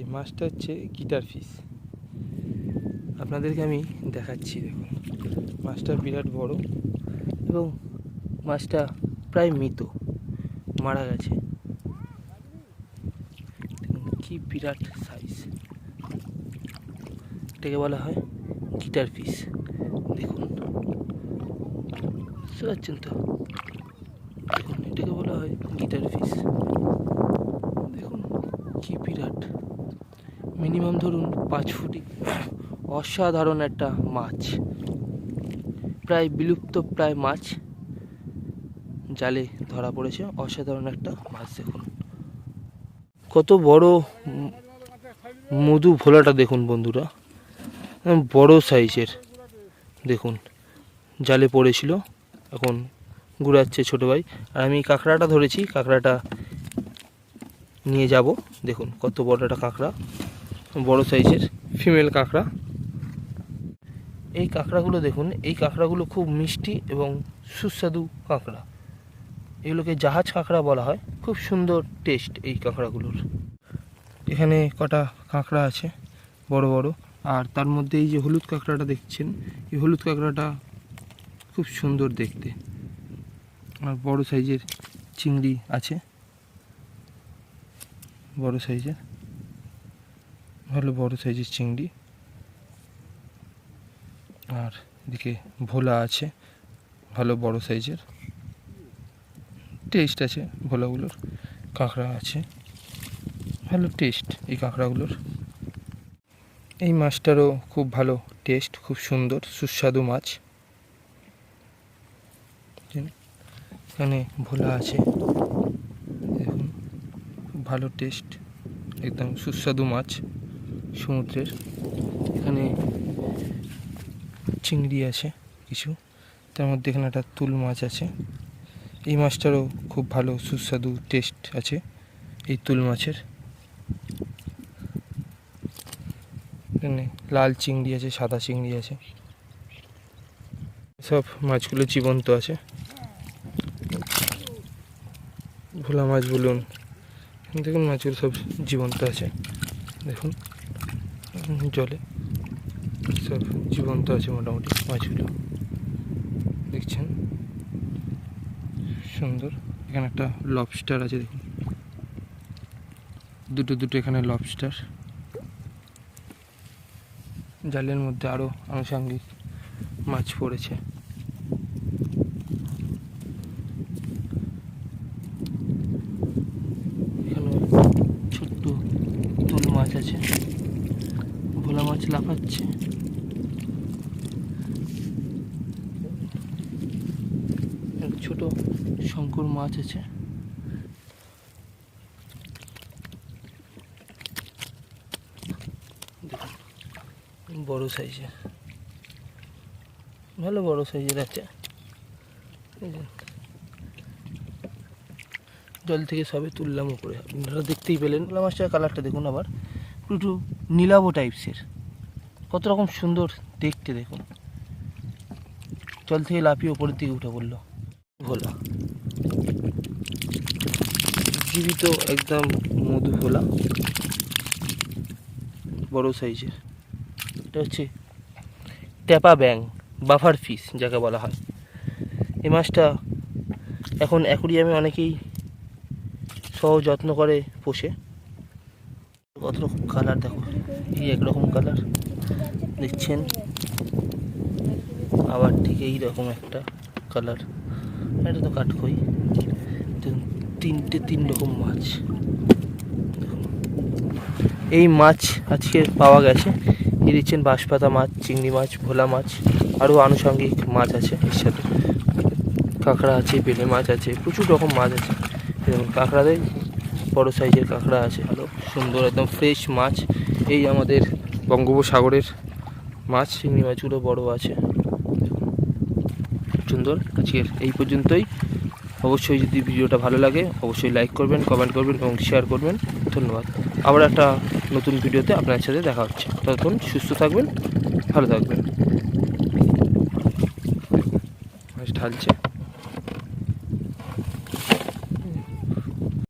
এই মাছটা হচ্ছে গিটার ফিশ আপনাদেরকে আমি দেখাচ্ছি, দেখুন। মাছটা বিরাট বড় এবং মাছটা প্রায় মৃত, মারা গেছে। কি বিরাট সাইজ এটাকে বলা হয় গিটার ফিশ দেখুন, বুঝতে পারছেন তো? দেখুন, এটাকে বলা হয় গিটার ফিশ দেখুন কি বিরাট মিনিমাম ধরুন পাঁচ ফুটি অসাধারণ একটা মাছ। প্রায় বিলুপ্ত প্রায় মাছ জালে ধরা পড়েছে, অসাধারণ একটা মাছ দেখুন। কত বড় মধু ভোলাটা দেখুন বন্ধুরা বড় সাইজের। দেখুন, জালে পড়েছিল, এখন ঘুরাচ্ছে ছোটো ভাই। আর আমি কাঁকড়াটা ধরেছি, কাঁকড়াটা নিয়ে যাব। দেখুন, কত বড় একটা কাঁকড়া। বড় সাইজের ফিমেল কাঁকড়া। এই কাঁকড়াগুলো দেখুন, এই কাঁকড়াগুলো খুব মিষ্টি এবং সুস্বাদু কাঁকড়া। এগুলোকে জাহাজ কাঁকড়া বলা হয়। খুব সুন্দর টেস্ট এই কাঁকড়াগুলোর। এখানে কটা কাঁকড়া আছে, বড় বড়। আর তার মধ্যে এই যে হলুদ কাঁকড়াটা দেখছেন, এই হলুদ কাঁকড়াটা খুব সুন্দর দেখতে। আর বড় সাইজের চিংড়ি আছে, বড় সাইজের। ভালো বড় সাইজের চিংড়ি। আর এদিকে ভোলা আছে, ভালো বড় সাইজের। টেস্ট আছে ভোলাগুলোর, কাঁকড়া আছে। ভালো টেস্ট এই কাঁকড়াগুলোর। এই মাছটারও খুব ভালো টেস্ট, খুব সুন্দর, সুস্বাদু মাছ। এখানে ভোলা আছে। দেখুন ভালো টেস্ট, একদম সুস্বাদু মাছ। সমুদ্রের। এখানে চিংড়ি আছে কিছু। তার মধ্যে এখানে একটা তুল মাছ আছে। এই মাছটারও খুব ভালো, সুস্বাদু টেস্ট আছে এই তুল মাছের। এখানে লাল চিংড়ি আছে, সাদা চিংড়ি আছে। সব মাছগুলো জীবন্ত আছে। ভোলা মাছ বলুন। দেখুন মাছগুলো সব জীবন্ত আছে। দেখুন। জলে। সব জীবন্ত আছে মোটামুটি মাছগুলো দেখছেন? সুন্দর। এখানে একটা লবস্টার আছে, দেখুন। দুটো দুটো এখানে লবস্টার জালের মধ্যে আরও আনুষাঙ্গিক মাছ পড়েছে। এখানে ছোট্ট তুল মাছ আছে। মাছ লাফাচ্ছে। ছোট শঙ্কর মাছ আছে। বড় সাইজের। ভালো বড় সাইজের আছে। জল থেকে সবে তুললাম উপরে। আপনারা দেখতেই পেলেন। মাছটার কালারটা দেখুন আবার। একটু নীলাভ টাইপসের কত রকম সুন্দর দেখতে দেখুন। জল থেকে লাফিয়ে ওপরের দিকে উঠে পড়ল। ভোলা জীবিত একদম মধু ভোলা বড় সাইজের। এটা হচ্ছে ট্যাপা ব্যাং বাফার ফিস যাকে বলা হয়। এই মাছটা এখন অ্যাকুরিয়ামে অনেকেই সহ যত্ন করে পোষে। কত রকম কালার দেখো। এই একরকম কালার দেখছেন? আবার ঠিক এই রকম একটা কালার এটা তো দেখুন, তিনটে তিন রকম মাছ। এই মাছ আজকে পাওয়া গেছে। এই দিচ্ছেন বাঁশপাতা মাছ চিংড়ি মাছ ভোলা মাছ আরও আনুষঙ্গিক মাছ আছে এর সাথে। কাঁকড়া আছে বেলে মাছ আছে প্রচুর রকম মাছ আছে। দেখুন কাঁকড়াদের বড়ো সাইজের কাঁকড়া আছে। ভালো সুন্দর একদম ফ্রেশ মাছ। এই আমাদের বঙ্গোপসাগরের মাছ, চিংড়ি মাছগুলো বড় আছে। সুন্দর। আজকের এই পর্যন্তই। অবশ্যই যদি ভিডিওটা ভালো লাগে, অবশ্যই লাইক করবেন কমেন্ট করবেন এবং শেয়ার করবেন। ধন্যবাদ। আবার একটা নতুন ভিডিওতে আপনার সাথে দেখা হচ্ছে। ততক্ষণ সুস্থ থাকবেন, ভালো থাকবেন। ঢালছে।